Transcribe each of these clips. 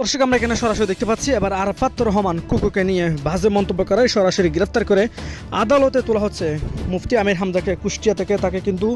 দর্শক আমরা এখানে সরাসরি দেখতে পাচ্ছি এবার আরাফাত রহমান কুকুকে নিয়ে বাজে মন্তব্য করায় সরাসরি গ্রেফতার করে আদালতে তোলা হচ্ছে। মুফতি আমির হামজাকে কুষ্টিয়া থেকে তাকে কিন্তু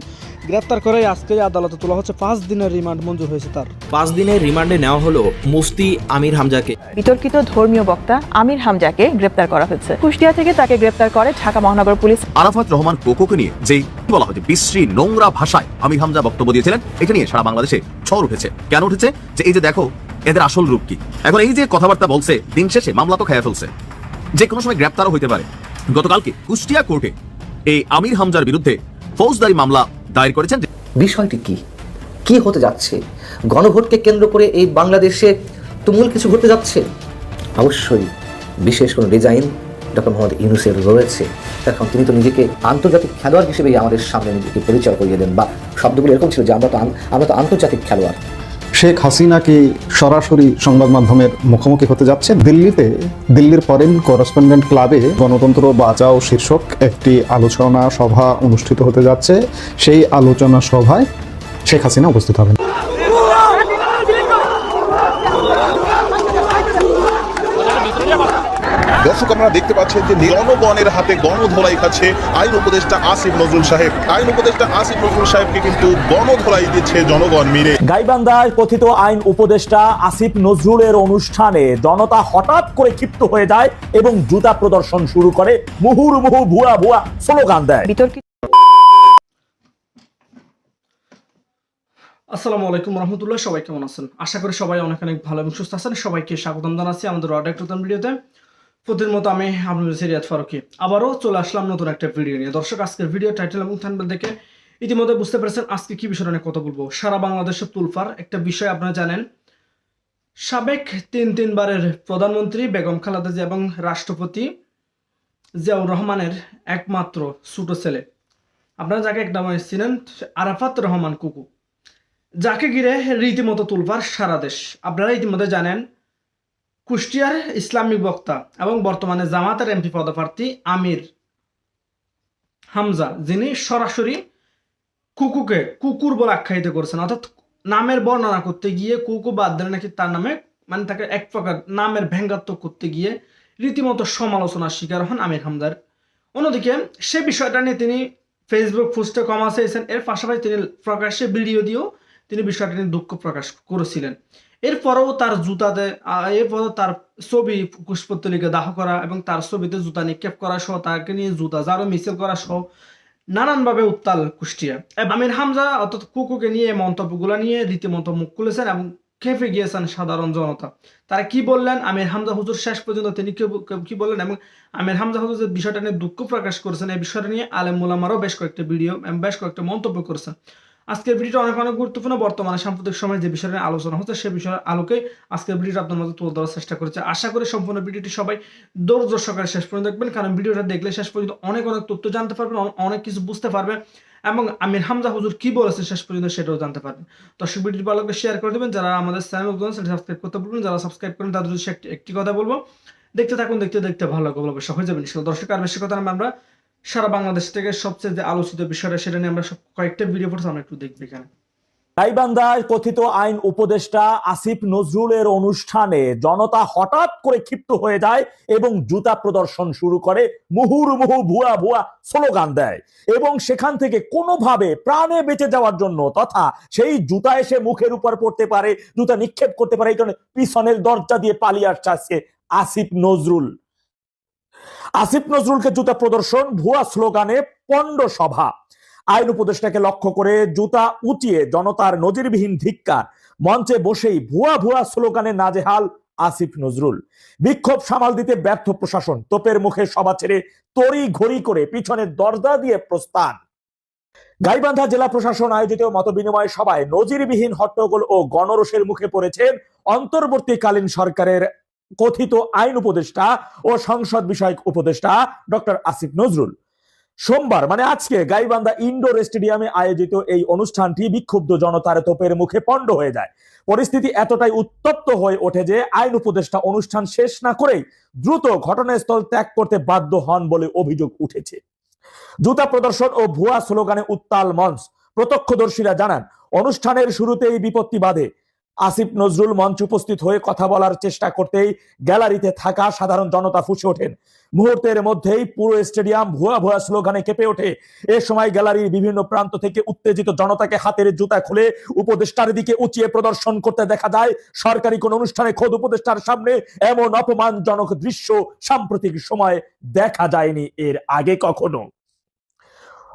গ্রেফতার করে আজকে আদালতে তোলা হচ্ছে পাঁচ দিনের রিমান্ড মঞ্জুর হয়েছে তার। পাঁচ দিনের রিমান্ডে নেওয়া হলো মুফতি আমির হামজাকে। বিতর্কিত ধর্মীয় বক্তা আমির হামজাকে গ্রেপ্তার করা হয়েছে। কুষ্টিয়া থেকে তাকে গ্রেপ্তার করে ঢাকা মহানগর পুলিশ। আরাফাত রহমান কোকোকে নিয়ে যেই বলা হচ্ছে বিশ্রী নোংরা ভাষায় আমির হামজা বক্তব্য দিয়েছিলেন এটা নিয়ে সারা বাংলাদেশে ঝড় উঠেছে। কেন উঠেছে? যে এই যে দেখো এদের আসল রূপ কি? এখন এই যে কথাবার্তা বলছে, দিন শেষে মামলা তো খেয়ে ফেলছে। যে কোনো সময় গ্রেপ্তারও হইতে পারে। গতকালকে কুষ্টিয়া কোর্টে এই আমির হামজার বিরুদ্ধে ফৌজদারি মামলা দায়ের করেছেন বিষয়টি কি? কি হতে যাচ্ছে? গণভোটকে কেন্দ্র করে এই বাংলাদেশে তুমুল কিছু ঘটতে যাচ্ছে? অবশ্যই বিশেষ কোনো ডিজাইন ডক্টর মোহাম্মদ ইউনুসের রয়েছে। এখন তিনি তো নিজেকে আন্তর্জাতিক খেলোয়াড় হিসেবেই আমাদের সামনে নিজেকে পরিচয় করিয়ে দেন। বা শব্দগুলো এরকম ছিল যে আমরা তো আমরা তো আন্তর্জাতিক খেলোয়াড়। শেখ হাসিনা কি সরাসরি সংবাদ মাধ্যমের মুখোমুখি হতে যাচ্ছে। দিল্লিতে, দিল্লির ফরেন করেসপন্ডেন্ট ক্লাবে গণতন্ত্র বাঁচাও শীর্ষক একটি আলোচনা সভা অনুষ্ঠিত হতে যাচ্ছে। সেই আলোচনা সভায় শেখ হাসিনা উপস্থিত হবেন। দর্শক আপনারা দেখতে পাচ্ছেন যে জনগণের হাতে গণধোলাই খাচ্ছে আইন উপদেষ্টা আসিফ নজরুল সাহেব। আইন উপদেষ্টা আসিফ নজরুল সাহেবকে কিন্তু গণধোলাই দিচ্ছে জনগণ মিলে। গাইবান্ধায় কথিত আইন উপদেষ্টা আসিফ নজরুলের অনুষ্ঠানে জনতা হঠাৎ করে ক্ষিপ্ত হয়ে যায় এবং জুতা প্রদর্শন শুরু করে। মুহুর্মুহু ভুয়া ভুয়া স্লোগান দেয়। বিতর্কিত আসসালামু আলাইকুম রহমতুল্লাহ সবাই কেমন আছেন? আশা করি সবাই অনেক অনেক ভালো এবং সুস্থ আছেন। সবাইকে স্বাগতম জানাচ্ছি আমাদের অর্ডার ভিডিওতে প্রতিদিন মতো আমি আপনাদের সিরিয়াত ফারুকি আবারও চলে আসলাম নতুন একটা ভিডিও নিয়ে। দর্শক, আজকের ভিডিও টাইটেল এবং থানবেল দেখে ইতিমধ্যে বুঝতে পেরেছেন আজকে কি বিষয় নিয়ে কথা বলব। সারা বাংলাদেশে তুলফার একটা বিষয় আপনারা জানেন, সাবেক তিন তিনবারের প্রধানমন্ত্রী বেগম খালেদা জিয়া এবং রাষ্ট্রপতি জিয়াউর রহমানের একমাত্র ছোট ছেলে। আপনারা যাকে একটা নামে চিনেন আরাফাত রহমান কুকু। যাকে ঘিরে রীতিমতো তুলফার সারা দেশ। আপনারা ইতিমধ্যে জানেন কুষ্টিয়ার ইসলামিক বক্তা এবং বর্তমানে জামাতের এমপি পদপ্রার্থী আমির হামজা, যিনি সরাসরি কুকুকে কুকুর বলে আখ্যায়িত করেছেন। অর্থাৎ নামের বর্ণনা করতে গিয়ে কুকু বাদ দিলে নাকি তার নামে মানে তাকে এক প্রকার নামের ভেঙ্গাত্মক করতে গিয়ে রীতিমতো সমালোচনার শিকার হন আমির হামজার। অন্যদিকে সে বিষয়টা নিয়ে তিনি ফেসবুক পোস্টে কমা চেয়েছেন। এর পাশাপাশি তিনি প্রকাশ্যে ভিডিও দিয়েও তিনি বিষয়টা নিয়ে দুঃখ প্রকাশ করেছিলেন। এরপরেও তার জুতাতে এরপরেও তার ছবি কুশপত্তলিকে দাহ করা এবং তার ছবিতে জুতা নিক্ষেপ করা সহ, তাকে নিয়ে জুতা যারও মিছিল করা সহ নানানভাবে উত্তাল কুষ্টিয়া। আমির হামজা অর্থাৎ কুকুকে নিয়ে মন্তব্যগুলো নিয়ে রীতিমতো মুখ খুলেছেন এবং খেপে গিয়েছেন সাধারণ জনতা। তারা কি বললেন? আমির হামজা হুজুর শেষ পর্যন্ত তিনি কি বললেন? এবং আমির হামজা হুজুর যে বিষয়টা নিয়ে দুঃখ প্রকাশ করেছেন, এই বিষয়টা নিয়ে আলেম মুলামারও বেশ কয়েকটা ভিডিও এবং বেশ কয়েকটা মন্তব্য করেছেন। আজকের ভিডিওটা অনেক অনেক গুরুত্বপূর্ণ। বর্তমানে সাম্প্রতিক সময়ে যে বিষয়ে আলোচনা হচ্ছে, সে বিষয়ের আলোকে আজকের ভিডিওটা আপনার মধ্যে তুলে ধরার চেষ্টা করেছে। আশা করি সম্পূর্ণ ভিডিওটি সবাই ধৈর্য সহকারে শেষ পর্যন্ত দেখবেন, কারণ ভিডিওটা দেখলে শেষ পর্যন্ত অনেক অনেক তথ্য জানতে পারবেন অনেক কিছু বুঝতে পারবেন, এবং আমির হামজা হুজুর কি বলেছে শেষ পর্যন্ত সেটাও জানতে পারবেন। দর্শক, ভিডিওটি ভালো লাগলে শেয়ার করে দেবেন। যারা আমাদের চ্যানেল সাবস্ক্রাইব করতে বলবেন যারা সাবস্ক্রাইব করেন, তাদের একটি কথা বলব। দেখতে থাকুন, দেখতে দেখতে ভালো লাগবে হয়ে যাবেন দর্শক, আর বেশি কথা আমরা সারা বাংলাদেশ থেকে সবচেয়ে যে আলোচিত বিষয়টা সেটা নিয়ে আমরা কয়েকটা ভিডিও পড়ছি আমরা একটু দেখব এখানে। গাইবান্ধায় কথিত আইন উপদেষ্টা আসিফ নজরুলের অনুষ্ঠানে জনতা হঠাৎ করে ক্ষিপ্ত হয়ে যায় এবং জুতা প্রদর্শন শুরু করে মুহুর্মুহু ভুয়া ভুয়া স্লোগান দেয়। এবং সেখান থেকে কোনোভাবে প্রাণে বেঁচে যাওয়ার জন্য তথা সেই জুতা এসে মুখের উপর পড়তে পারে, জুতা নিক্ষেপ করতে পারে, এই জন্য পিছনের দরজা দিয়ে পালিয়ে আসছে আসিফ নজরুল। আসিফ নজরুলকে জুতা প্রদর্শন, ভুয়া স্লোগানে পণ্ড সভা। আইন উপদেষ্টাকে লক্ষ্য করে জুতা উঁচিয়ে জনতার নজিরবিহীন ধিক্কার মঞ্চে বসেই ভুয়া ভুয়া স্লোগানে নাজেহাল আসিফ নজরুল। বিক্ষোভ সামাল দিতে ব্যর্থ প্রশাসন। তোপের মুখে সভা ছেড়ে তড়ি ঘড়ি করে পিছনের দরজা দিয়ে প্রস্থান। গাইবান্ধা জেলা প্রশাসন আয়োজিত মতবিনিময় সভায় নজিরবিহীন হট্টগোল ও গণরোষের মুখে পড়েছেন অন্তর্বর্তীকালীন সরকারের কথিত আইন উপদেষ্টা ও সংসদ বিষয়ক উপদেষ্টা ডক্টর আসিফ নজরুল। সোমবার মানে আজকে, গাইবান্ধা ইনডোর স্টেডিয়ামে আয়োজিত এই অনুষ্ঠানটি বিক্ষুব্ধ জনতার তোপের মুখে পণ্ড হয়ে যায়। পরিস্থিতি এতটাই উত্তপ্ত হয়ে ওঠে যে আইন উপদেষ্টা অনুষ্ঠান শেষ না করেই দ্রুত ঘটনাস্থল ত্যাগ করতে বাধ্য হন বলে অভিযোগ উঠেছে। জুতা প্রদর্শন ও ভুয়া স্লোগানে উত্তাল মঞ্চ, প্রত্যক্ষদর্শীরা জানান, অনুষ্ঠানের শুরুতেই বিপত্তি বাধে আসিফ নজরুল মঞ্চ উপস্থিত হয়ে কথা বলার চেষ্টা করতেই গ্যালারিতে থাকা সাধারণ জনতা ফুসে ওঠেন। মুহূর্তের মধ্যেই পুরো স্টেডিয়াম ভুয়া ভুয়া স্লোগানে কেঁপে ওঠে। এ সময় গ্যালারির বিভিন্ন প্রান্ত থেকে উত্তেজিত জনতাকে হাতের জুতা খুলে উপদেষ্টার দিকে উঁচিয়ে প্রদর্শন করতে দেখা যায়, সরকারি কোন অনুষ্ঠানে খোদ উপদেষ্টার সামনে এমন অপমানজনক দৃশ্য সাম্প্রতিক সময় দেখা যায়নি এর আগে কখনো।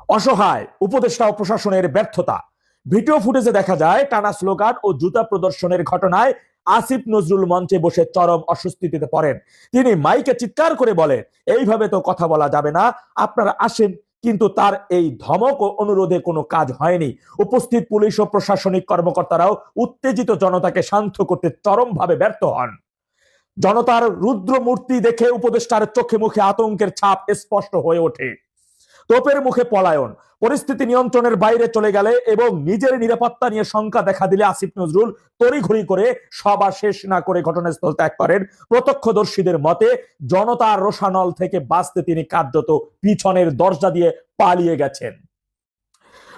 অসহায়, উপদেষ্টা ও প্রশাসনের ব্যর্থতা। ভিডিও ফুটেজে দেখা যায়, টানা স্লোগান ও জুতা প্রদর্শনের ঘটনায় আসিফ নজরুল মঞ্চে বসে চরম অস্বস্তিতে পড়েন। তিনি মাইকে চিৎকার করে বলেন, এইভাবে তো কথা বলা যাবে না, আপনারা আসেন। কিন্তু তার এই ধমক ও অনুরোধে কোনো কাজ হয়নি। উপস্থিত পুলিশ ও প্রশাসনিক কর্মকর্তারাও উত্তেজিত জনতাকে শান্ত করতে চরমভাবে ব্যর্থ হন। জনতার রুদ্র মূর্তি দেখে উপদেষ্টার চোখে মুখে আতঙ্কের ছাপ স্পষ্ট হয়ে ওঠে। তোপের মুখে পলায়ন, পরিস্থিতি নিয়ন্ত্রণের বাইরে চলে গেলে এবং নিজের নিরাপত্তা নিয়ে শঙ্কা দেখা দিলে আসিফ নজরুল তড়িঘড়ি করে সভা শেষ না করে ঘটনাস্থল ত্যাগ করেন। প্রত্যক্ষদর্শীদের মতে, জনতার রোষানল থেকে বাঁচতে তিনি কার্যত পিছনের দরজা দিয়ে পালিয়ে গেছেন।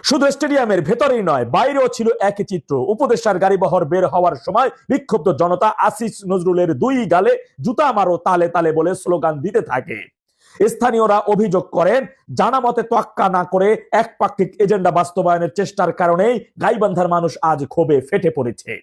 শুধু স্টেডিয়ামের ভেতরেই নয়, বাইরেও ছিল একই চিত্র। উপদেষ্টার গাড়ি বহর বের হওয়ার সময় বিক্ষুব্ধ জনতা আসিফ নজরুলের দুই গালে জুতা মারো তালে তালে বলে স্লোগান দিতে থাকে। স্থানীয়রা অভিযোগ করেন, জানা মতে তোয়াক্কা না করে একপাক্ষিক এজেন্ডা বাস্তবায়নের চেষ্টার কারণেই গাইবান্ধার মানুষ আজ ক্ষোভে ফেটে পড়েছে।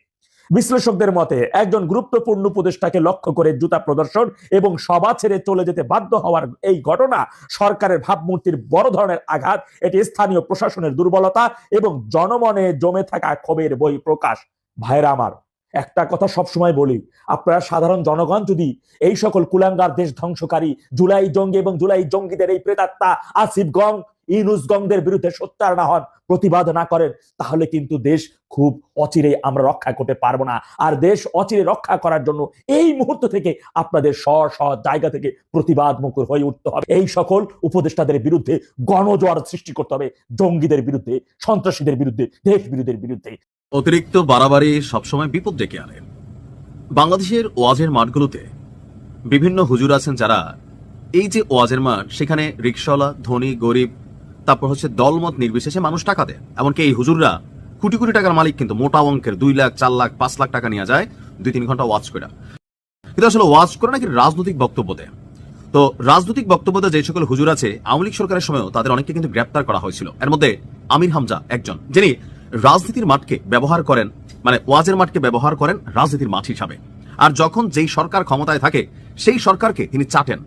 বিশ্লেষকদের মতে, একজন গুরুত্বপূর্ণ উপদেষ্টাকে লক্ষ্য করে জুতা প্রদর্শন এবং সভা ছেড়ে চলে যেতে বাধ্য হওয়ার এই ঘটনা সরকারের ভাবমূর্তির বড় ধরনের আঘাত, এটি স্থানীয় প্রশাসনের দুর্বলতা এবং জনমনে জমে থাকা ক্ষোভের বই প্রকাশ ভাইরা আমার একটা কথা সবসময় বলি, আপনারা সাধারণ জনগণ যদি এই সকল কুলাঙ্গার দেশ ধ্বংসকারী জুলাই জঙ্গি এবং জুলাই জঙ্গিদের এই প্রেতাত্মা আসিফ গং ইনুস গংদের বিরুদ্ধে সোচ্চার না হন, প্রতিবাদ না করেন, তাহলে কিন্তু দেশ খুব অচিরে আমরা রক্ষা করতে পারব না। আর দেশ অচিরে রক্ষা করার জন্য এই মুহূর্ত থেকে আপনাদের স্ব স্ব জায়গা থেকে প্রতিবাদ মুখর হয়ে উঠতে হবে। এই সকল উপদেষ্টাদের বিরুদ্ধে গণজোয়ার সৃষ্টি করতে হবে, জঙ্গিদের বিরুদ্ধে, সন্ত্রাসীদের বিরুদ্ধে, দেশ বিরোধের বিরুদ্ধে। অতিরিক্ত বাড়াবাড়ি সবসময় বিপদ ডেকে আনে। বাংলাদেশের ওয়াজের মাঠগুলোতে বিভিন্ন হুজুর আছেন যারা এই যে ওয়াজের মাঠ, সেখানে রিক্সাওয়ালা ধনী, গরিব, তারপর হচ্ছে দলমত নির্বিশেষে মানুষ টাকা দেয়। এমনকি এই হুজুররা কোটি কোটি টাকার মালিক কিন্তু মোটা অঙ্কের দুই লাখ, চার লাখ, পাঁচ লাখ টাকা নিয়ে যায়, দুই তিন ঘণ্টা ওয়াজ করে। কিন্তু আসলে ওয়াজ করে নাকি রাজনৈতিক বক্তব্য দেয়? তো রাজনৈতিক বক্তব্য দেওয়া যে সকল হুজুর আছে, আওয়ামী লীগ সরকারের সময়ও তাদের অনেককে কিন্তু গ্রেপ্তার করা হয়েছিল। এর মধ্যে আমির হামজা একজন, যিনি রাজনীতির মাঠকে ব্যবহার করেন মানে ওয়াজের মাঠকে ব্যবহার করেন রাজনীতির মাঠ হিসাবে। আর যখন যেই সরকার ক্ষমতায় থাকে, সেই সরকারকে তিনি চাটেন।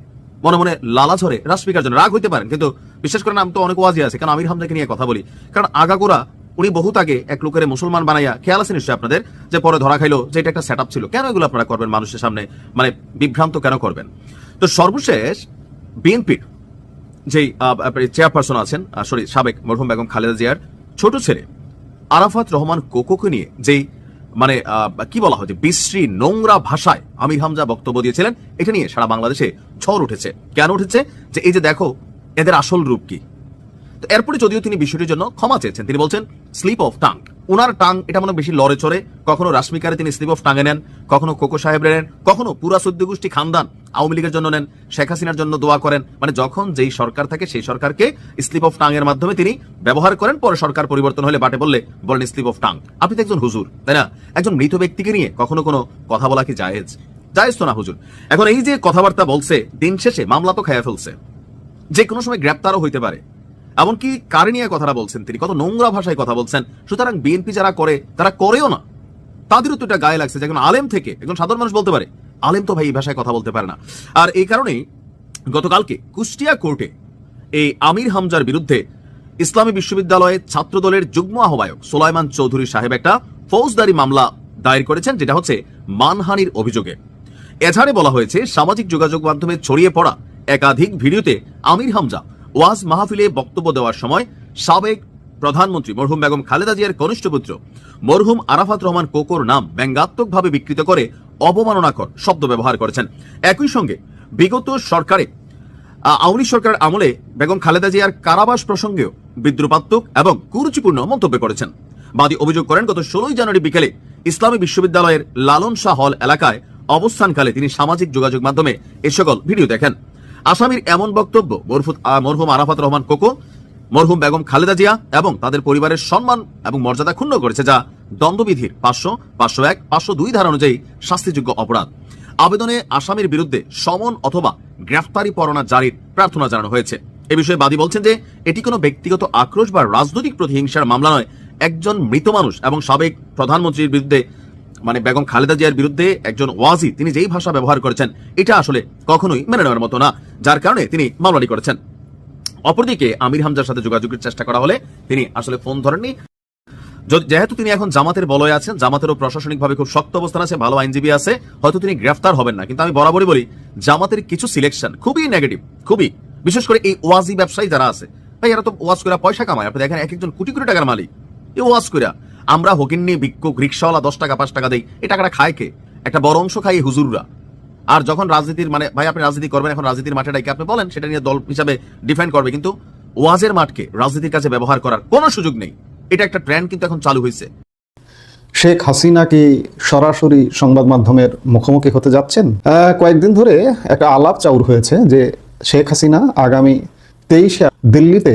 মনে মনে লালা ঝরে রাষ্ট্রপিকার জন্য রাগ হইতে পারেন, কিন্তু বিশেষ করে আমি তো অনেক ওয়াজি আছে, কারণ আমির হামজাকে নিয়ে কথা বলি। কারণ আগাগোড়া উনি বহুত আগে এক লোকের মুসলমান বানাইয়া, খেয়াল আছে নিশ্চয়ই আপনাদের? যে পরে ধরা খাইলো, যে এটা একটা সেট আপ ছিল। কেন এগুলো আপনারা করবেন মানুষের সামনে? মানে বিভ্রান্ত কেন করবেন? তো সর্বশেষ বিএনপির যেই চেয়ারপারসন আছেন সরি সাবেক মরহুম বেগম খালেদা জিয়ার ছোট ছেলে আরাফাত রহমান কোকোকে নিয়ে যেই মানে কি বলা হয় বিশ্রী নোংরা ভাষায় আমির হামজা বক্তব্য দিয়েছিলেন, এটা নিয়ে সারা বাংলাদেশে ঝড় উঠেছে। কেন উঠেছে? যে এই যে দেখো, এদের আসল রূপ কি? এরপরে যদিও তিনি বিষয়টির জন্য ক্ষমা চেয়েছেন, তিনি বলছেন স্লিপ অফ টাং ওনার টাং এটা মনে বেশি লড়ে চড়ে। কখনো রাশ্মিকারে তিনি স্লিপ অফ টাঙে নেন, কখনো কোকো সাহেবরে নেন, কখনো পুরা সদ্য গোষ্ঠী খানদান আওয়ামী লীগের জন্য নেন, শেখ হাসিনার জন্য দোয়া করেন। মানে যখন যেই সরকার থাকে সেই সরকারকে স্লিপ অফ টাং এর মাধ্যমে তিনি ব্যবহার করেন, পরে সরকার পরিবর্তন হলে বাটে বললে বলেন স্লিপ অফ টাং আপনি তো একজন হুজুর, তাই না? একজন মৃত ব্যক্তিকে নিয়ে কখনো কোনো কথা বলা কি জায়েজ? জায়েজ তো না হুজুর। এখন এই যে কথাবার্তা বলছে, দিন শেষে মামলা তো খেয়ে ফেলছে। যে কোনো সময় গ্রেপ্তারও হইতে পারে। এমনকি কারে নিয়ে কথাটা বলছেন তিনি? কত নোংরা ভাষায় কথা বলছেন। সুতরাং বিএনপি যারা করে, তারা করেও না। তাদেরও তো এটা গায়ে লাগছে যে আলেম থেকে, একজন সাধারণ মানুষ বলতে পারে, আলেম তো ভাই এই ভাষায় কথা বলতে পারে না। আর এই কারণেই গতকালকে কুষ্টিয়া কোর্টে এই আমির হামজার বিরুদ্ধে ইসলামী বিশ্ববিদ্যালয়ের ছাত্রদলের যুগ্ম আহ্বায়ক সোলাইমান চৌধুরী সাহেব একটা ফৌজদারি মামলা দায়ের করেছেন, যেটা হচ্ছে মানহানির অভিযোগে। এছাড়ে বলা হয়েছে, সামাজিক যোগাযোগ মাধ্যমে ছড়িয়ে পড়া একাধিক ভিডিওতে আমির হামজা ওয়াজ মাহফিলে বক্তব্য দেওয়ার সময় সাবেক প্রধানমন্ত্রী মরহুম বেগম খালেদা জিয়ার কনিষ্ঠ পুত্র মরহুম আরাফাত রহমান কোকোর নাম ব্যঙ্গাত্মকভাবে বিকৃত করে অবমাননাকর শব্দ ব্যবহার করেছেন। একই সঙ্গে বিগত সরকারে আওয়ামী লীগ সরকারের আমলে বেগম খালেদা জিয়ার কারাবাস প্রসঙ্গেও বিদ্রুপাত্মক এবং কুরুচিপূর্ণ মন্তব্য করেছেন। বাদী অভিযোগ করেন, গত ষোলোই জানুয়ারি বিকেলে ইসলামী বিশ্ববিদ্যালয়ের লালন শাহ হল এলাকায় অবস্থানকালে তিনি সামাজিক যোগাযোগ মাধ্যমে এ সকল ভিডিও দেখেন। আসামির এমন বক্তব্য মরহুম আরাফাত রহমান কোকো, মরহুম বেগম খালেদা জিয়া এবং তাদের পরিবারের সম্মান এবং মর্যাদা ক্ষুণ্ণ করেছে যা দণ্ডবিধির পাঁচশো পাঁচশো এক, পাঁচশো দুই ধারা অনুযায়ী শাস্তিযোগ্য অপরাধ। আবেদনে আসামির বিরুদ্ধে সমন অথবা গ্রেফতারি পরোয়ানা জারির প্রার্থনা জানানো হয়েছে। এ বিষয়ে বাদী বলছেন যে, এটি কোনো ব্যক্তিগত আক্রোশ বা রাজনৈতিক প্রতিহিংসার মামলা নয়। একজন মৃত মানুষ এবং সাবেক প্রধানমন্ত্রীর বিরুদ্ধে মানে বেগম খালেদা জিয়ার বিরুদ্ধে একজন ওয়াজি, তিনি যেই ভাষা ব্যবহার করেছেন, এটা আসলে কখনোই মেনে নেওয়ার মতো না, যার কারণে তিনি মামলাটি করেছেন। অপরদিকে আমির হামজার সাথে যোগাযোগের চেষ্টা করা হলে তিনি আসলে ফোন ধরেননি। যেহেতু তিনি এখন জামাতের বলয়ে আছেন, জামাতেরও প্রশাসনিকভাবে খুব শক্ত অবস্থান আছে, ভালো আইনজীবী আছে, হয়তো তিনি গ্রেফতার হবেন না। কিন্তু আমি বরাবরই বলি, জামাতের কিছু সিলেকশন খুবই নেগেটিভ, খুবই। বিশেষ করে এই ওয়াজি ব্যবসায়ী যারা আছে, ভাই, এরা তো ওয়াজ করে পয়সা কামায়। আপনি দেখেন এক একজন কোটি কোটি টাকার মালিক। এই ওয়াজ করে আমরা হকিন্নি ভিক্ষুক রিক্সাওয়ালা দশ টাকা, পাঁচ টাকা দেই এই টাকাটা খায় কে? একটা বড় অংশ খাই হুজুররা। আর যখন রাজনীতির মানে ভাই আপনি রাজনীতি করবেন, এখন রাজনীতির মাঠে ডাইকে আপনি বলেন, সেটা নিয়ে দল হিসাবে ডিফেন্ড করবে। কিন্তু ওয়াজের মাঠকে রাজনীতির কাছে ব্যবহার করার কোনো সুযোগ নেই। এটা একটা ট্রেন্ড কিন্তু এখন চালু হয়েছে। শেখ হাসিনা কি সরাসরি সংবাদ মাধ্যমের মুখোমুখি হতে যাচ্ছেন? কয়েকদিন ধরে একটা আলাপ চাউর হয়েছে যে শেখ হাসিনা আগামী তেইশে দিল্লিতে,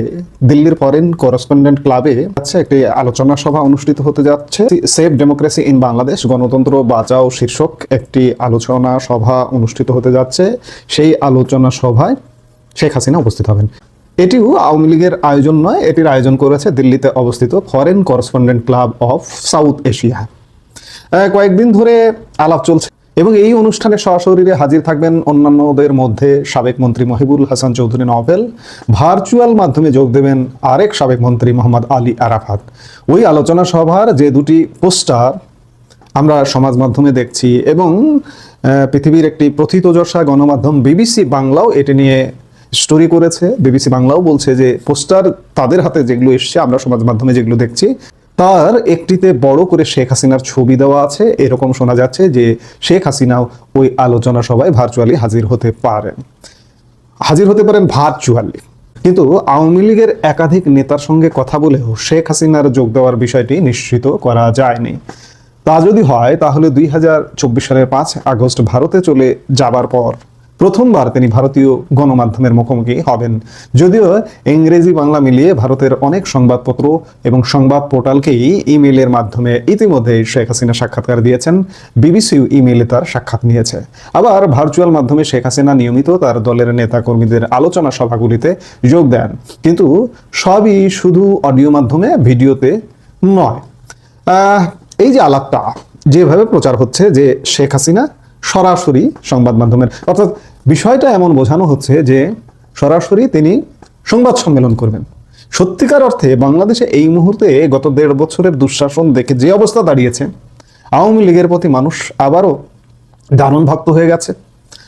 দিল্লির ফরেন করেসপন্ডেন্ট ক্লাবে আচ্ছা একটি আলোচনা সভা অনুষ্ঠিত হতে যাচ্ছে। সেফ ডেমোক্রেসি ইন বাংলাদেশ গণতন্ত্র বাঁচাও শীর্ষক একটি আলোচনা সভা অনুষ্ঠিত হতে যাচ্ছে। সেই আলোচনা সভায় শেখ হাসিনা উপস্থিত হবেন। এটিও আওয়ামী লীগের আয়োজন নয়, এটির আয়োজন করেছে দিল্লিতে অবস্থিত foreign correspondent club of South Asia কয়েকদিন ধরে আলাপ চলছে। এবং এই অনুষ্ঠানে সরাসরি হাজির থাকবেন অন্যান্যদের মধ্যে সাবেক মন্ত্রী মহিবুল হাসান চৌধুরী নভেল ভার্চুয়াল মাধ্যমে যোগ দেবেন আরেক সাবেক মন্ত্রী মোহাম্মদ আলী আরাফাত। ওই আলোচনা সভার যে দুটি পোস্টার আমরা সমাজ মাধ্যমে দেখছি এবং পৃথিবীর একটি প্রথিতযশা গণমাধ্যম বিবিসি বাংলাও এটি নিয়ে স্টোরি করেছে। বিবিসি বাংলাও বলছে যে পোস্টার তাদের হাতে যেগুলো এসছে, আমরা সমাজ মাধ্যমে যেগুলো দেখছি তার একটিতে বড় করে শেখ হাসিনার ছবি দেওয়া আছে। এরকম শোনা যাচ্ছে যে শেখ হাসিনাও ওই আলোচনা সভায় ভার্চুয়ালি হাজির হতে পারেন। হাজির হতে পারেন ভার্চুয়ালি কিন্তু আওয়ামী লীগের একাধিক নেতার সঙ্গে কথা বলেও শেখ হাসিনার যোগ দেওয়ার বিষয়টি নিশ্চিত করা যায়নি। তা যদি হয়, তাহলে দুই হাজার চব্বিশ সালের পাঁচ আগস্ট ভারতে চলে যাবার পর প্রথমবার তিনি ভারতীয় গণমাধ্যমের মুখোমুখি হবেন। যদিও ইংরেজি বাংলা মিলিয়ে ভারতের অনেক সংবাদপত্র এবং সংবাদ পোর্টালকেই ইমেইলের মাধ্যমে ইতিমধ্যে শেখ হাসিনা সাক্ষাৎকার দিয়েছেন। বিবিসিও ইমেইলে তার সাক্ষাৎ নিয়েছে। আবার ভার্চুয়াল মাধ্যমে শেখ হাসিনা নিয়মিত তার দলের নেতা কর্মীদের আলোচনা সভাগুলিতে যোগ দেন। কিন্তু সবই শুধু অডিও মাধ্যমে, ভিডিওতে নয়। এই যে আলাপটা, যেভাবে প্রচার হচ্ছে যে শেখ হাসিনা সরাসরি সংবাদ মাধ্যমের, অর্থাৎ বিষয়টা এমন বোঝানো হচ্ছে যে সরাসরি তিনি সংবাদ সম্মেলন করবেন। সত্যিকার অর্থে বাংলাদেশে এই মুহূর্তে গত দেড় বছরের দুঃশাসন দেখে যে অবস্থা দাঁড়িয়েছে, আওয়ামী লীগের প্রতি মানুষ আবারও দারুণ ভক্ত হয়ে গেছে।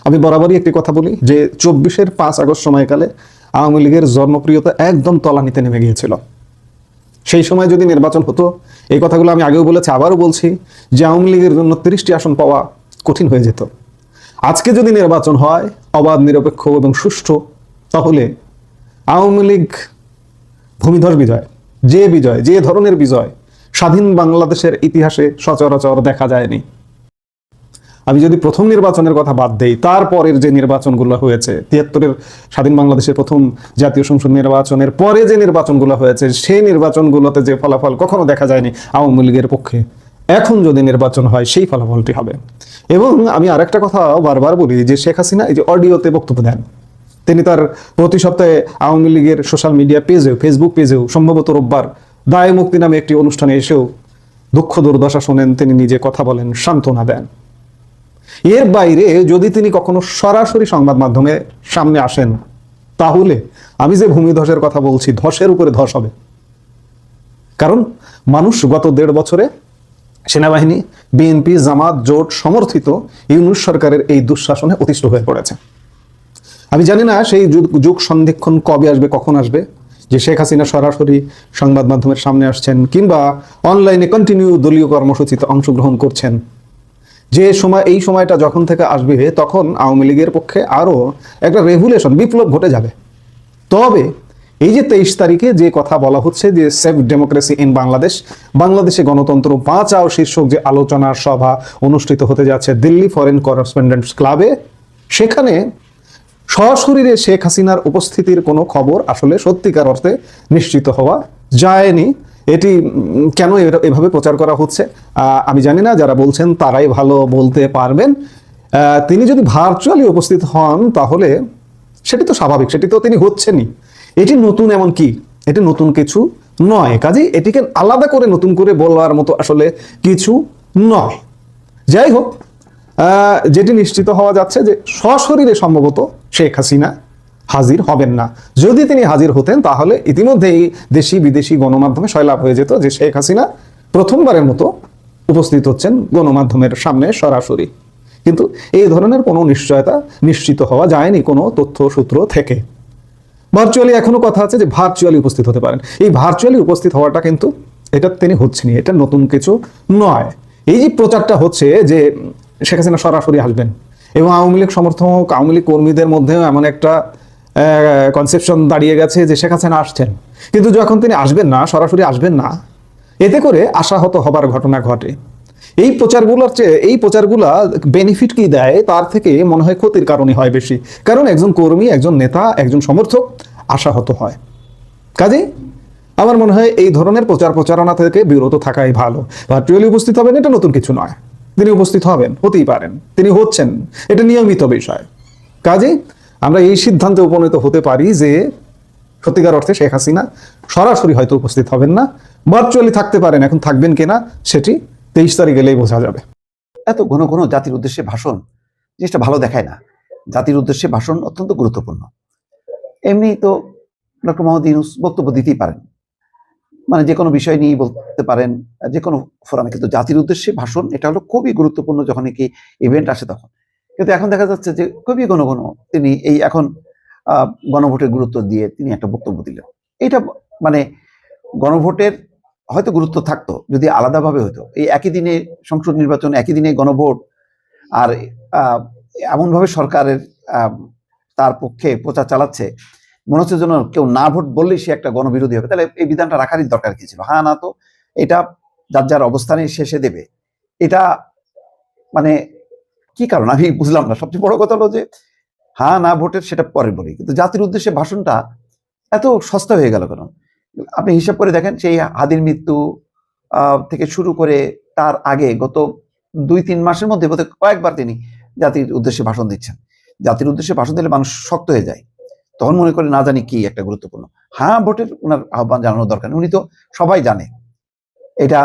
আমি বরাবরই একটি কথা বলি যে চব্বিশের পাঁচ আগস্ট সময়কালে আওয়ামী লীগের জনপ্রিয়তা একদম তলানিতে নেমে গিয়েছিল। সেই সময় যদি নির্বাচন হতো, এই কথাগুলো আমি আগেও বলেছি, আবারও বলছি যে আওয়ামী লীগের জন্য তিরিশটি আসন পাওয়া কঠিন হয়ে যেত। আজকে যদি নির্বাচন হয়, অবাধ, নিরপেক্ষ এবং সুষ্ঠু, তাহলে আওয়ামী লীগ ভূমিধর বিজয়, যে বিজয়, যে ধরনের বিজয় স্বাধীন বাংলাদেশের ইতিহাসে সচরাচর দেখা যায়নি। আমি যদি প্রথম নির্বাচনের কথা বাদ দেই, তারপরের যে নির্বাচনগুলো হয়েছে, তিয়াত্তরের স্বাধীন বাংলাদেশের প্রথম জাতীয় সংসদ নির্বাচনের পরে যে নির্বাচনগুলো হয়েছে, সেই নির্বাচনগুলোতে যে ফলাফল কখনো দেখা যায়নি আওয়ামী লীগের পক্ষে। এখন যদি নির্বাচন হয়, সেই ফলাফলটি হবে। এবং আমি আর একটা কথা বারবার বলি যে, শেখ হাসিনা এই যে অডিওতে বক্তব্য দেন, তিনি তার প্রতি সপ্তাহে আওয়ামী লীগের সোশ্যাল মিডিয়া পেজেও ফেসবুক পেজেও সম্ভবত রোববার দায় মুক্তি নামে একটি অনুষ্ঠানে এসেও দুঃখ দুর্দশা শোনেন, তিনি নিজে কথা বলেন, সান্ত্বনা দেন। এর বাইরে যদি তিনি কখনো সরাসরি সংবাদ মাধ্যমে সামনে আসেন, তাহলে আমি যে ভূমিধসের কথা বলছি, ধসের উপরে ধস হবে। কারণ মানুষ গত দেড় বছরে সেনাবাহিনী বিএনপি জামাত, জোট সমর্থিত ইউনুস সরকারের এই দুঃশাসনে অতিষ্ঠ হয়ে পড়েছে। আমি জানি না সেই যুগ- যুগ সন্ধিক্ষণ কবে আসবে, কখন আসবে, যে শেখ হাসিনা সরাসরি সংবাদ মাধ্যমের সামনে আসছেন কিংবা অনলাইনে কন্টিনিউ দলীয় কর্মসূচিতে অংশগ্রহণ করছেন। যে সময়, এই সময়টা যখন থেকে আসবে, তখন আওয়ামী লীগের পক্ষে আরও একটা রেভুলেশন বিপ্লব ঘটে যাবে। তবে এই যে তেইশ তারিখে যে কথা বলা হচ্ছে যে সেফ ডেমোক্রেসি ইন বাংলাদেশ, বাংলাদেশে গণতন্ত্র বাঁচাও শীর্ষক যে আলোচনার সভা অনুষ্ঠিত হতে যাচ্ছে দিল্লি ফরেন করেসপন্ডেন্টস ক্লাবে সেখানে সশরীরে শেখ হাসিনার উপস্থিতির কোনো খবর আসলে সত্যিকার অর্থে নিশ্চিত হওয়া যায়নি। এটি কেন এভাবে প্রচার করা হচ্ছে? আমি জানি না, যারা বলছেন তারাই ভালো বলতে পারবেন। তিনি যদি ভার্চুয়ালি উপস্থিত হন তাহলে সেটি তো স্বাভাবিক, সেটি তো তিনি হচ্ছেনই। এটি নতুন এমন কি? এটি নতুন কিছু নয়। কাজেই এটিকে আলাদা করে নতুন করে বলার মতো আসলে কিছু নয়। যাই হোক যেটি নিশ্চিত হওয়া যাচ্ছে যে সশরীরে সম্ভবত শেখ হাসিনা হাজির হবেন না। যদি তিনি হাজির হতেন, তাহলে ইতিমধ্যেই দেশি বিদেশি গণমাধ্যমে সয়লাভ হয়ে যেত যে শেখ হাসিনা প্রথমবারের মতো উপস্থিত হচ্ছেন গণমাধ্যমের সামনে সরাসরি। কিন্তু এই ধরনের কোনো নিশ্চয়তা নিশ্চিত হওয়া যায়নি কোনো তথ্য সূত্র থেকে। ভার্চুয়ালি এখনও কথা আছে যে ভার্চুয়ালি উপস্থিত হতে পারেন। এই ভার্চুয়ালি উপস্থিত হওয়াটা কিন্তু এটা তিনি হচ্ছেনই, এটা নতুন কিছু নয়। এই যে প্রচারটা হচ্ছে যে শেখ হাসিনা সরাসরি আসবেন এবং আওয়ামী লীগ সমর্থক, আওয়ামী লীগ কর্মীদের মধ্যেও এমন একটা কনসেপশন দাঁড়িয়ে গেছে যে শেখ হাসিনা আসছেন। কিন্তু যখন তিনি আসবেন না, সরাসরি আসবেন না, এতে করে আশাহত হবার ঘটনা ঘটে। এই প্রচারগুলোর চেয়ে, এই প্রচারগুলা বেনিফিট কি দেয়? তার থেকে মনে হয় ক্ষতির কারণে হয় বেশি। কারণ একজন কর্মী, একজন নেতা, একজন সমর্থক আশাহত হয়। কাজে আমার মনে হয় এই ধরনের প্রচার প্রচারণা থেকে বিরত থাকাই ভালো। ভার্চুয়ালি উপস্থিত হবেন, এটা নতুন কিছু নয়। তিনি উপস্থিত হবেন, হতেই পারেন। তিনি হচ্ছেন, এটা নিয়মিত বিষয়। কাজে আমরা এই সিদ্ধান্তে উপনীত হতে পারি যে সত্যিকার অর্থে শেখ হাসিনা সরাসরি হয়তো উপস্থিত হবেন না। ভার্চুয়ালি থাকতে পারেন, এখন থাকবেন কিনা, সেটি তেইশ তারিখ গেলেই বোঝা যাবে। এত ঘন ঘন জাতির উদ্দেশ্যে ভাষণ জিনিসটা ভালো দেখায় না। জাতির উদ্দেশ্যে ভাষণ অত্যন্ত গুরুত্বপূর্ণ। এমনি তো ডক্টর মোহাম্মদ ইউনুস বক্তব্য দিতেই পারেন। মানে যে কোনো বিষয় নিয়ে বলতে পারেন, যে কোনো ফোরামে। কিন্তু জাতির উদ্দেশ্যে ভাষণ, এটা হলো খুবই গুরুত্বপূর্ণ যখন কি ইভেন্ট আসে তখন। কিন্তু এখন দেখা যাচ্ছে যে খুবই ঘন ঘন তিনি এই এখন গণভোটের গুরুত্ব দিয়ে তিনি একটা বক্তব্য দিলেন। এটা মানে গণভোটের হয়তো গুরুত্ব থাকতো, যদি আলাদাভাবে হতো। এই একই দিনে সংসদ নির্বাচন, একই দিনে গণভোট, আর এমনভাবে সরকারের তার পক্ষে প্রচার চালাচ্ছে, মনে হচ্ছে যেন কেউ না ভোট বললেই সে একটা গণবিরোধী হবে। তাহলে এই বিধানটা রাখারই দরকার কি ছিল? হ্যাঁ না তো, এটা যার যার অবস্থানে শেষে দেবে। এটা মানে কি কারণ? আমি বুঝলাম না। সবচেয়ে বড় কথা হলো যে হ্যাঁ না ভোটের সেটা পরে বলি। কিন্তু জাতির উদ্দেশ্যে ভাষণটা এত সস্তা হয়ে গেল কেন? আপনি হিসাব করে দেখেন, সেই হাদির মৃত্যু থেকে শুরু করে তার আগে গত দুই, তিন মাসের মধ্যে, বোধহয় কয়েকবার তিনি জাতির উদ্দেশ্যে ভাষণ দিচ্ছেন। জাতির উদ্দেশ্যে ভাষণ দিলে মানুষ শক্ত হয়ে যায়। তখন মনে করে না জানি কি একটা গুরুত্বপূর্ণ। হ্যাঁ ভোটের ওনার আহ্বান জানানোর দরকার উনি তো সবাই জানে এটা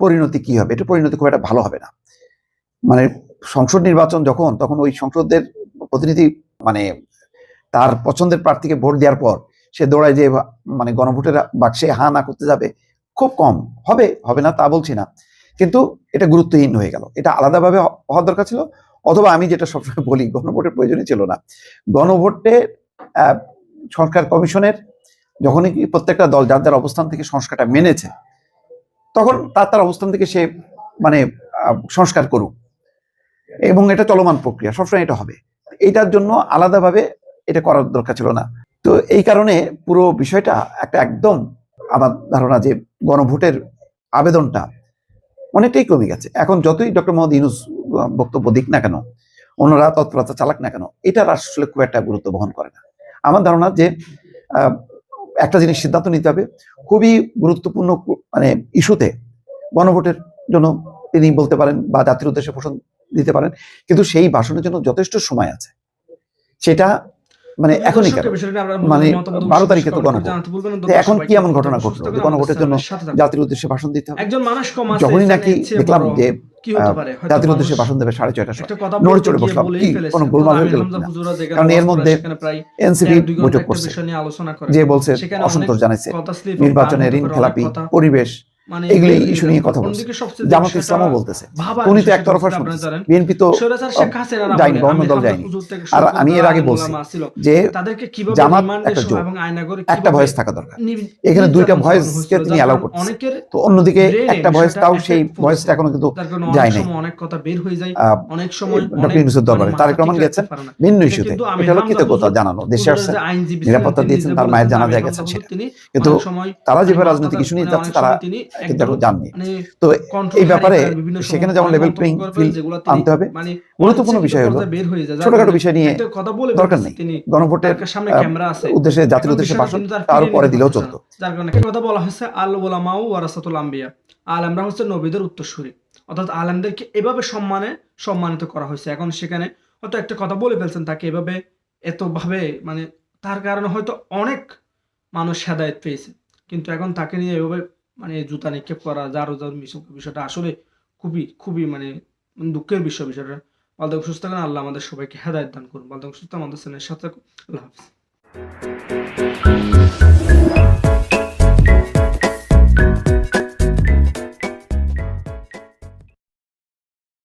পরিণতি কি হবে। এটা পরিণতি খুব একটা ভালো হবে না। মানে সংসদ নির্বাচন যখন, তখন ওই সংসদের প্রতিনিধি মানে তার পছন্দের প্রার্থীকে ভোট দেওয়ার পর সে দৌড়ায় যে মানে গণভোটের বাক্সে হা না করতে যাবে খুব কম। হবে হবে না তা বলছি না। কিন্তু এটা গুরুত্বহীন হয়ে গেল। এটা আলাদাভাবে হওয়ার দরকার ছিল। অথবা আমি যেটা সবসময় বলি গণভোটের প্রয়োজনই ছিল না। গণভোটে আহ, সংস্কার কমিশনের যখনই কি প্রত্যেকটা দল যার যার অবস্থান থেকে সংস্কারটা মেনেছে তখন তার তার অবস্থান থেকে সে মানে সংস্কার করুক। এবং এটা চলমান প্রক্রিয়া সবসময় এটা হবে। এটার জন্য আলাদাভাবে এটা করার দরকার ছিল না। তো এই কারণে পুরো বিষয়টা একটা একদম আমার ধারণা যে গণভোটের আবেদনটা অনেকটাই কমে গেছে। এখন যতই ডক্টর মোহাম্মদ ইউনুস বক্তব্য দিক না কেন অন্যরা তৎপরতা চালাক না কেন, এটার আসলে খুব একটা গুরুত্ব বহন করে না। আমার ধারণা যে একটা জিনিস সিদ্ধান্ত নিতে হবে, খুবই গুরুত্বপূর্ণ মানে ইস্যুতে গণভোটের জন্য তিনি বলতে পারেন বা জাতির উদ্দেশ্যে ভাষণ দিতে পারেন, কিন্তু সেই ভাষণের জন্য যথেষ্ট সময় আছে। সেটা মানে এখনই মানে বারো তারিখে তো গণভোট। এখন কি এমন ঘটনা ঘটলো? যে গণভোটের জন্য জাতির উদ্দেশ্যে ভাষণ দিতে হবে। একজন মানুষ যখনই নাকি দেখলাম যে জাতির উদ্দেশ্যে ভাষণ দেবে সাড়ে ছয়টার সময়। নড়ে চড়ে বসলাম। কি। কোনো গোলমাল হয়ে গেল কারণ এর মধ্যে এনসিপি বৈঠক করছে। যে বলছে অসন্তোষ জানাইছে। নির্বাচনে ঋণ খেলাপি পরিবেশ এগুলি ইস্যু নিয়ে কথা বলছে। জামাত ইসলামও বলতেছে। উনি তো একতরফা যেটা আপনারা শুনতেছে জানেন, বিএনপি তো স্বৈরাচার শেখ হাসিনার আমলে যায়নি অন্য দল যায়নি। আর আমি এর আগে বলছি যে জামাত একটা জোট, একটা ভয়েস থাকা দরকার। এখানে দুইটা ভয়েসকে তিনি তো অন্যদিকে একটা ভয়েস তাও সেই ভয়েসটা এখনও কিন্তু যায় নাই। অনেক কথা বের হয়ে যায় অনেক সময় ডক্টর ইউনুসের দরবারে মানে তারেক রহমান গেছেন। ভিন্ন ইস্যুতে এটা হলো কৃতজ্ঞতা জানানো। দেশে আসছেন নিরাপত্তা দিয়েছেন তার মায়ের জানা যায় হামজা গেছেন সেটা। কিন্তু তারা যেভাবে রাজনৈতিক ইস্যু নিয়ে যাচ্ছে তারা কিন্তু এখন যাননি। মানে তো এই ব্যাপারে সেখানে যেমন লেভেল প্লেইং ফিল্ড আনতে হবে মানে গুরুত্বপূর্ণ বিষয় হলো ছোটখাটো বিষয় নিয়ে কথা বলে দরকার নেই। গণভোটের সামনে ক্যামেরা আছে। উদ্দেশ্যে জাতির উদ্দেশ্যে ভাষণ তার পরে দিলেও চলতো। যার কারণে একটা কথা বলা হয়েছে আল ওলামাউ ওয়ারাসাতুল আম্বিয়া। আলেমরা হচ্ছে নবীদের উত্তরসূরি। অর্থাৎ আলেমদেরকে এভাবে সম্মানে সম্মানিত করা হয়েছে। এখন সেখানে হয়তো একটা কথা বলে ফেলছেন তাকে এভাবে এতভাবে মানে তার কারণে হয়তো অনেক মানুষ হেদায়ত পেয়েছে। কিন্তু এখন তাকে নিয়ে এভাবে মানে জুতা নিক্ষেপ করা, যার যার বিষয়টা আসলে খুবই খুবই মানে দুঃখের বিষয় বিষয়টা। ভালো সুস্থ থাকেন, আল্লাহ আমাদের সবাইকে হেদায়ত দান করুন। ভালো সুস্থ, আমাদের চ্যানেলের সাথে আল্লাহ হাফিজ।